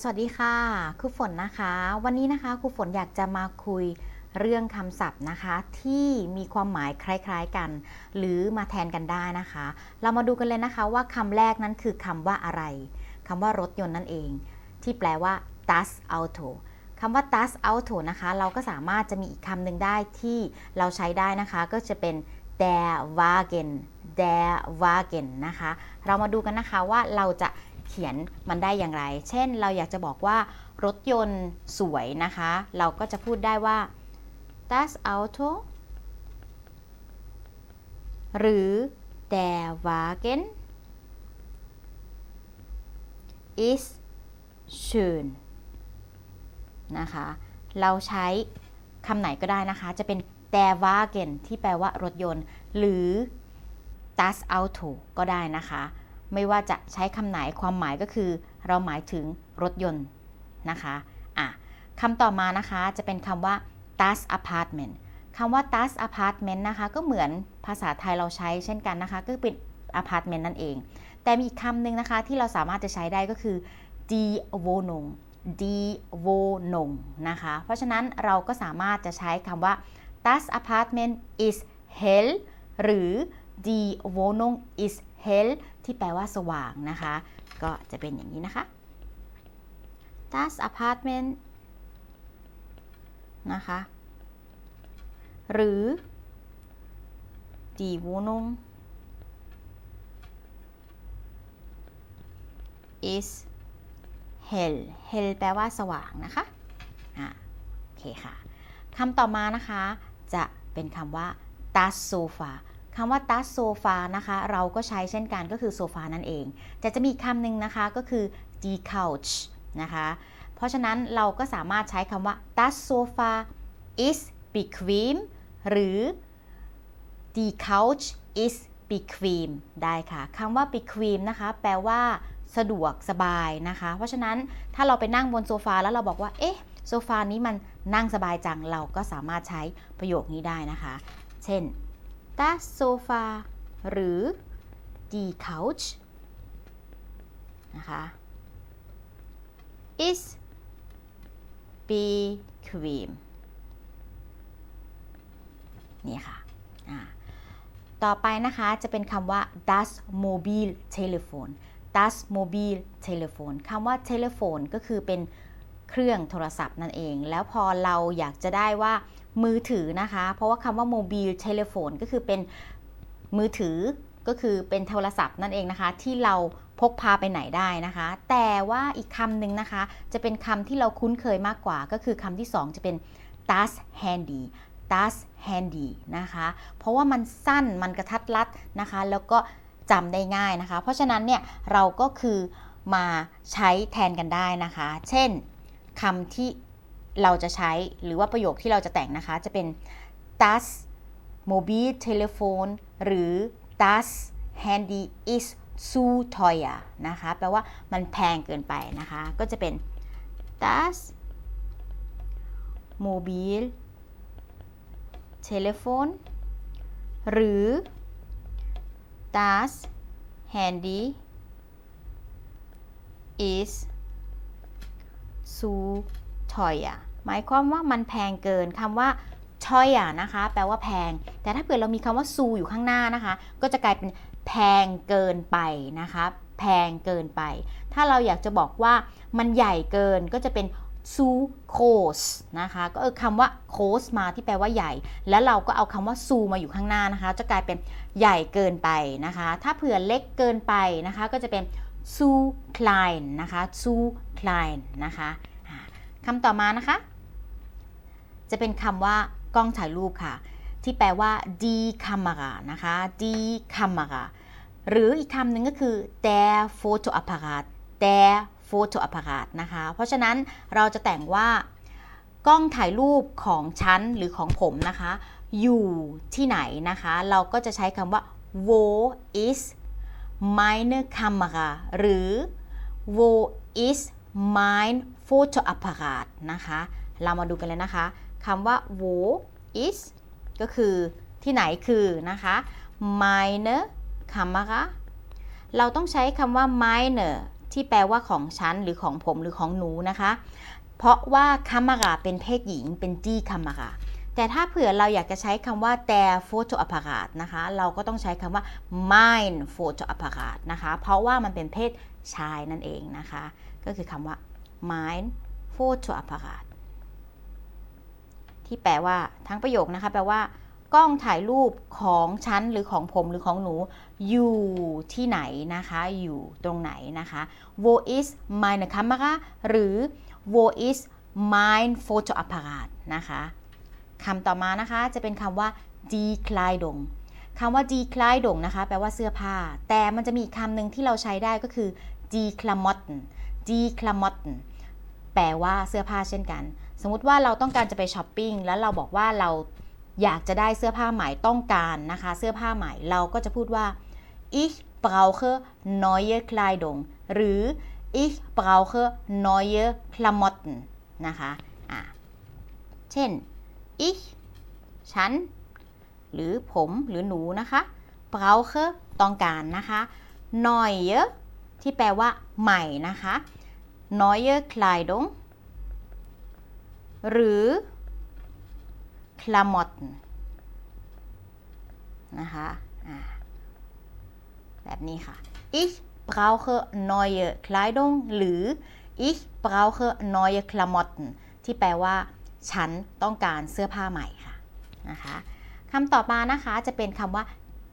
สวัสดีค่ะครูฝนนะคะ วันนี้นะคะครูฝนอยากจะมาคุยเรื่องคำศัพท์นะคะ ที่มีความหมายคล้ายๆกัน หรือมาแทนกันได้นะคะ เรามาดูกันเลยนะคะว่าคำแรกนั้นคือคำว่าอะไรคำว่ารถยนต์นั่นเอง ที่แปลว่า das Auto คำว่า das Auto นะคะ เราก็สามารถจะมีอีกคำหนึ่งได้ที่เราใช้ได้นะคะ ก็จะเป็น der Wagen der Wagen นะคะ เรามาดูกันนะคะว่าเราจะ เขียนมันได้อย่างไร เช่นเราอยากจะบอกว่ารถยนต์สวยนะคะ เราก็จะพูดได้ว่า das Auto หรือ der Wagen ist schön นะคะ เราใช้คำไหนก็ได้นะคะ จะเป็น der Wagen ที่แปลว่ารถยนต์ หรือ das Auto ก็ได้นะคะ ไม่ว่าจะใช้คำไหนความหมายก็คือ เราหมายถึงรถยนต์นะคะอะคำต่อมานะคะจะเป็นคำว่า das apartment คำว่า das apartment นะคะก็เหมือนภาษาไทยเราใช้เช่นกันนะคะก็เป็น apartment นั่นเอง แต่มีอีกคำหนึ่งนะคะที่เราสามารถจะใช้ได้ก็คือ die Wohnung die Wohnung นะคะ เพราะฉะนั้นเราก็สามารถจะใช้คำว่า das Apartment is hell หรือ die Wohnung is hell ที่แปลว่าสว่างนะคะ ก็จะเป็นอย่างนี้นะคะ das Apartment นะคะ หรือ die Wohnung is hell hell แปลว่าสว่างนะคะ อะโอเคค่ะ คำต่อมานะคะ จะเป็นคำว่า das Sofa คำว่า das Sofa นะคะ เราก็ใช้เช่นกันก็คือโซฟานั่นเองแต่จะมีคำหนึ่งนะคะก็คือ die Couch นะคะ เพราะฉะนั้นเราก็สามารถใช้คำว่า das Sofa is bequem หรือ die Couch is bequem ได้ค่ะคำว่า bequem นะคะ แปลว่า สะดวกสบายนะคะ เพราะฉะนั้นถ้าเราไปนั่งบนโซฟาแล้วเราบอกว่า เอ๊ะ โซฟานี้มันนั่งสบายจัง เราก็สามารถใช้ประโยคนี้ได้นะคะ เช่น das Sofa หรือ die Couch นะคะ is bequem นี่ค่ะ ต่อไปนะคะจะเป็นคำว่า das Mobile Telephone das Mobile Telephone คำว่า telephone ก็คือเป็นเครื่องโทรศัพท์นั่นเอง แล้วพอเราอยากจะได้ว่า มือถือนะคะ เพราะว่าคำว่า mobile telephone ก็คือเป็นมือถือก็คือเป็นโทรศัพท์นั่นเองนะคะ ที่เราพกพาไปไหนได้นะคะ แต่ว่าอีกคำหนึ่งนะคะ จะเป็นคำที่เราคุ้นเคยมากกว่า ก็คือคำที่2จะเป็น das handy das handy นะคะ เพราะว่ามันสั้นมันกระทัดรัดนะคะ แล้วก็จำได้ง่ายนะคะ เพราะฉะนั้นเนี่ยเราก็คือมาใช้แทนกันได้นะคะ เช่นคำที่ เราจะใช้หรือว่าประโยคที่เราจะแต่งนะคะ จะเป็น das mobile telephone หรือ das handy is zu teuer นะคะ แปลว่ามันแพงเกินไปนะคะ ก็จะเป็น das mobile telephone หรือ das Handy is zu teuer หมายความว่ามันแพงเกินคำว่า teuer นะคะ แปลว่าแพง แต่ถ้าเกิดเรามีคำว่า zu อยู่ข้างหน้านะคะ ก็จะกลายเป็นแพงเกินไปนะคะแพงเกินไป ถ้าเราอยากจะบอกว่ามันใหญ่เกินก็จะเป็นซูโคสนะคะ ก็เออคำว่าโคสมาที่แปลว่าใหญ่ แล้วเราก็เอาคำว่าซูมาอยู่ข้างหน้านะคะ จะกลายเป็นใหญ่เกินไปนะคะ ถ้าเผื่อเล็กเกินไปนะคะ ก็จะเป็นซูคลายนะคะซูคลายนะคะ คำต่อมานะคะ จะเป็นคำว่ากล้องถ่ายรูปค่ะ ที่แปลว่า die Kamera นะคะ die Kamera หรืออีกคำหนึ่งก็คือ der Fotoapparat der โฟโตอัปารานะคะ เพราะฉะนั้นเราจะแต่งว่ากล้องถ่ายรูปของฉันหรือของผมนะคะ อยู่ที่ไหนนะคะ เราก็จะใช้คำว่า wo is meine Kamera หรือ wo is mein Fotoapparat นะคะ เรามาดูกันเลยนะคะคำว่า wo is ก็คือที่ไหนคือนะคะ meine Kamera เราต้องใช้คำว่า mine ที่แปลว่าของฉันหรือของผมหรือของหนูนะคะ เพราะว่าคามาราเป็นเพศหญิงเป็นจี้คามาราแต่ถ้าเผื่อเราอยากจะใช้คำว่า their photo apparat นะคะ เราก็ต้องใช้คำว่า mine photo apparat นะคะ เพราะว่ามันเป็นเพศชายนั่นเองนะคะ ก็คือคำว่า mine photo apparat ที่แปลว่าทั้งประโยคนะคะ แปลว่า กล้องถ่ายรูปของฉันหรือของผมหรือของหนู อยู่ที่ไหนนะคะ อยู่ตรงไหนนะคะ wo ist meine Kamera หรือ wo ist mein Fotoapparat นะคะคำต่อมานะคะจะเป็นคำว่า die Kleidung คำว่า die Kleidung นะคะ แปลว่าเสื้อผ้า แต่มันจะมีคำหนึ่งที่เราใช้ได้ก็คือ die Klamotten die Klamotten แปลว่าเสื้อผ้าเช่นกัน สมมุติว่าเราต้องการจะไปช้อปปิ้งแล้วเราบอกว่าเราอยากจะได้เสื้อผ้าใหม่ต้องการนะคะ เสื้อผ้าใหม่เราก็จะพูดว่า ich brauche neue Kleidung หรือ ich brauche neue Klamotten นะคะะเช่น ich ฉัน หรือผมหรือหนูนะคะ brauche ต้องการนะคะ neue ที่แปลว่าใหม่นะคะ neue Kleidung หรือ Klamotten นะคะแบบนี้ค่ะ ich brauche neue Kleidung หรือ ich brauche neue Klamotten ที่แปลว่า ฉันต้องการเสื้อผ้าใหม่ค่ะนะคะคำต่อมานะคะจะเป็นคำว่า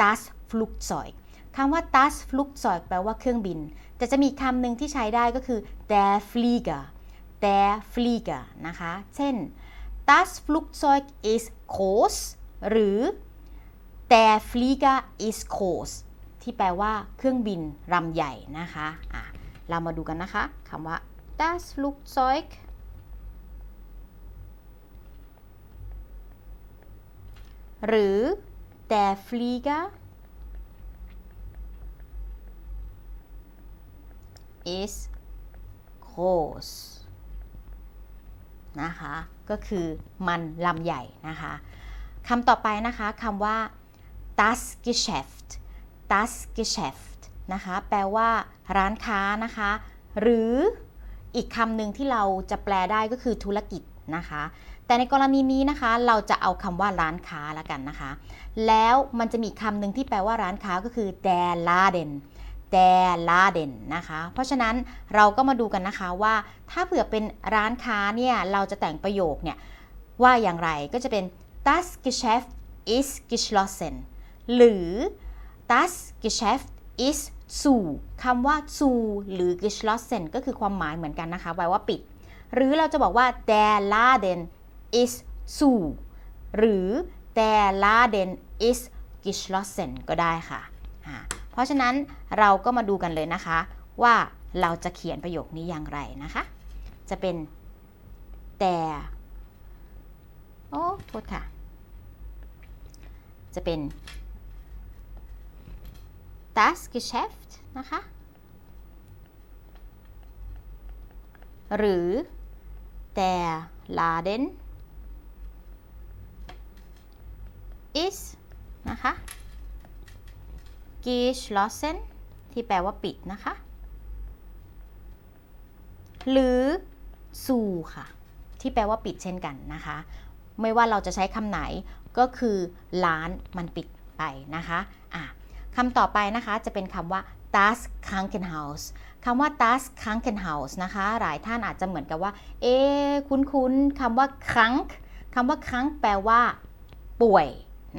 das Flugzeug คำว่า das Flugzeug แปลว่าเครื่องบิน แต่จะมีคำหนึ่งที่ใช้ได้ก็คือ der Flieger der Flieger นะคะ เช่น das Flugzeug ist groß หรือ der Flieger ist groß ที่แปลว่าเครื่องบินลำใหญ่นะคะะเรามาดูกันนะคะคำว่า das Flugzeug หรือ der Flieger is groß นะคะ ก็คือมันลำใหญ่นะคะคำต่อไปนะคะคำว่า das Geschäft das Geschäft นะคะ แปลว่าร้านค้านะคะ หรืออีกคำหนึ่งที่เราจะแปลได้ก็คือธุรกิจนะคะ แต่ในกรณีนี้นะคะ เราจะเอาคำว่าร้านค้าละกันนะคะ แล้วมันจะมีคำหนึ่งที่แปลว่าร้านค้าก็คือ der Laden der Laden นะคะ เพราะฉะนั้นเราก็มาดูกันนะคะว่าถ้าเผื่อเป็นร้านค้าเนี่ยเราจะแต่งประโยคเนี่ยว่าอย่างไรก็จะเป็น das Geschäft ist geschlossen หรือ das Geschäft ist zu คำว่า zu หรือ geschlossen ก็คือความหมายเหมือนกันนะคะแปลว่าปิด หรือเราจะบอกว่า der Laden ist zu หรือ der Laden ist geschlossen ก็ได้ค่ะ เพราะฉะนั้นเราก็มาดูกันเลยนะคะ ว่าเราจะเขียนประโยคนี้อย่างไรนะคะ จะเป็น der โอ้โทษค่ะ จะเป็น das Geschäft นะคะ หรือ der Laden ist geschlossen ที่แปลว่าปิดนะคะ หรือ zu ค่ะ ที่แปลว่าปิดเช่นกันนะคะ ไม่ว่าเราจะใช้คำไหนก็คือร้านมันปิดไปนะคะะคำต่อไปนะคะจะเป็นคำว่า das Krankenhaus คำว่า das Krankenhaus นะคะ หลายท่านอาจจะเหมือนกับว่า เอ๊คุ้นๆคำว่า krank คำว่า krank แปลว่า ป่วย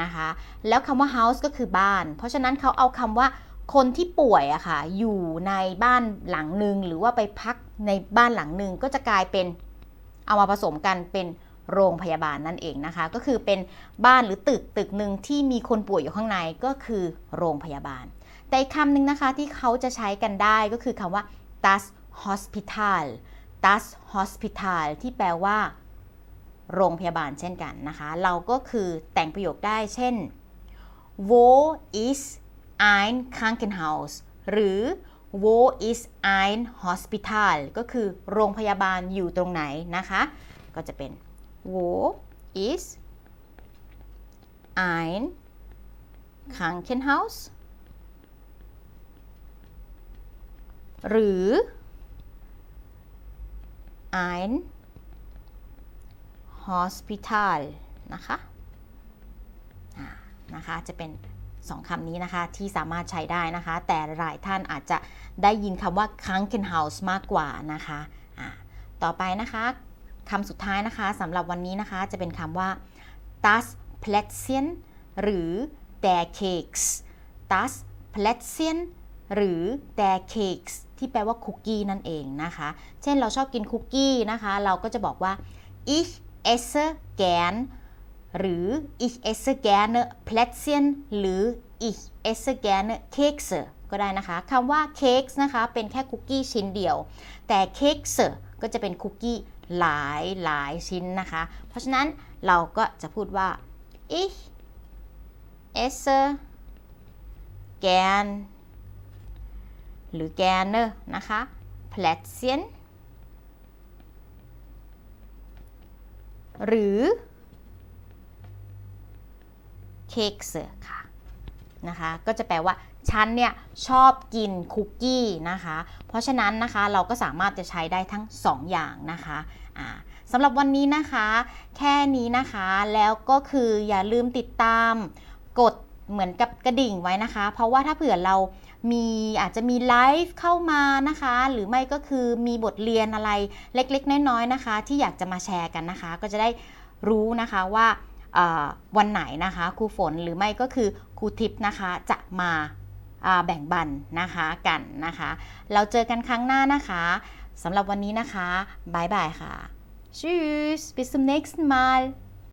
นะคะ แล้วคำว่า house ก็คือบ้าน เพราะฉะนั้นเขาเอาคำว่าคนที่ป่วยอะคะ่ะ อยู่ในบ้านหลังหนึ่งหรือว่าไปพักในบ้านหลังหนึ่งก็จะกลายเป็นเอามาผสมกันเป็นโรงพยาบาลนั่นเองนะคะ ก็คือเป็นบ้านหรือตึกตึกหนึ่งที่มีคนป่วยอยู่ข้างในก็คือโรงพยาบาล แต่คำหนึ่งนะคะที่เขาจะใช้กันได้ก็คือคำว่า das hospital das hospital ที่แปลว่า โรงพยาบาลเช่นกันนะคะ เราก็คือแต่งประโยคได้เช่น wo ist ein Krankenhaus หรือ wo ist ein Hospital ก็คือโรงพยาบาลอยู่ตรงไหนนะคะ ก็จะเป็น wo ist ein Krankenhaus หรือ ein Hospital นะคะนะคะ จะเป็นสองคำนี้นะคะที่สามารถใช้ได้นะคะ แต่หลายท่านอาจจะได้ยินคำว่า Krankenhaus มากกว่านะคะอ่าต่อไปนะคะคำสุดท้ายนะคะสำหรับวันนี้นะคะจะเป็นคำว่า das Plätzchen หรือ der Keks das Plätzchen หรือ der Keks ที่แปลว่าคุกกี้นั่นเองนะคะ เช่นเราชอบกินคุกกี้นะคะ เราก็จะบอกว่า ich esse gern หรือ ich esse gerne Plätzchen หรือ ich esse gerne Kekse ก็ได้นะคะคำว่า cakes นะคะเป็นแค่คุกกี้ชิ้นเดียว แต่ Kekse ก็จะเป็นคุกกี้หลายหลายชิ้นนะคะ เพราะฉะนั้นเราก็จะพูดว่า ich esse gern หรือ gerne นะคะ Plätzchen หรือ Kekse ค่ะนะคะก็จะแปลว่าฉันเนี่ยชอบกินคุกกี้นะคะ เพราะฉะนั้นนะคะเราก็สามารถจะใช้ได้ทั้ง 2 อย่างนะคะอ่าสำหรับวันนี้นะคะ แค่นี้นะคะแล้วก็คืออย่าลืมติดตามกดเหมือนกับกระดิ่งไว้นะคะ เพราะว่าถ้าเผื่อเรา มีอาจจะมีไลฟ์เข้ามานะคะ หรือไม่ก็คือมีบทเรียนอะไรเล็กๆ น้อยๆนะคะ ที่อยากจะมาแชร์กันนะคะ ก็จะได้รู้นะคะว่าวันไหนนะคะครูฝนหรือไม่ก็คือครูทิพย์นะคะจะมาอ่าแบ่งบันนะคะกันนะคะ เราเจอกันครั้งหน้านะคะสำหรับวันนี้นะคะบายบายค่ะ Tschüss bis zum nächsten Mal